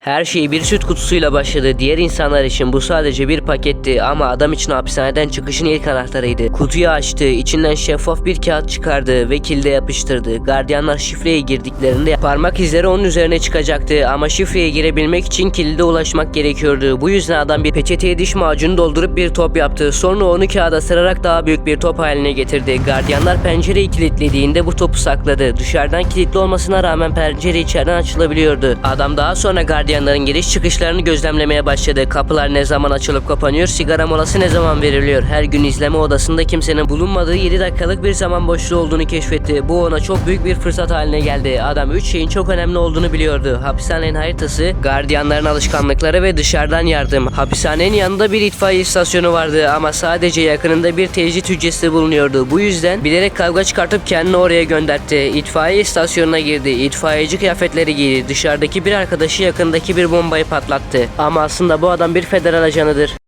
Her şey bir süt kutusuyla başladı. Diğer insanlar için bu sadece bir paketti ama adam için hapishaneden çıkışın ilk anahtarıydı. Kutuyu açtı, içinden şeffaf bir kağıt çıkardı ve kilde yapıştırdı. Gardiyanlar şifreye girdiklerinde parmak izleri onun üzerine çıkacaktı ama şifreye girebilmek için kilide ulaşmak gerekiyordu. Bu yüzden adam bir peçeteye diş macunu doldurup bir top yaptı. Sonra onu kağıda sırarak daha büyük bir top haline getirdi. Gardiyanlar pencereyi kilitlediğinde bu topu sakladı. Dışarıdan kilitli olmasına rağmen pencere içeriden açılabiliyordu. Adam daha sonra gardiyanların giriş çıkışlarını gözlemlemeye başladı. Kapılar ne zaman açılıp kapanıyor, sigara molası ne zaman veriliyor. Her gün izleme odasında kimsenin bulunmadığı 7 dakikalık bir zaman boşluğu olduğunu keşfetti. Bu ona çok büyük bir fırsat haline geldi. Adam 3 şeyin çok önemli olduğunu biliyordu. Hapishanenin haritası, gardiyanların alışkanlıkları ve dışarıdan yardım. Hapishanenin yanında bir itfaiye istasyonu vardı ama sadece yakınında bir tecrit hücresi bulunuyordu. Bu yüzden bilerek kavga çıkartıp kendini oraya göndertti. İtfaiye istasyonuna girdi. İtfaiyeci kıyafetleri giydi. Dışarıdaki bir arkadaşı yakındaki bir bombayı patlattı. Ama aslında bu adam bir federal ajanıdır.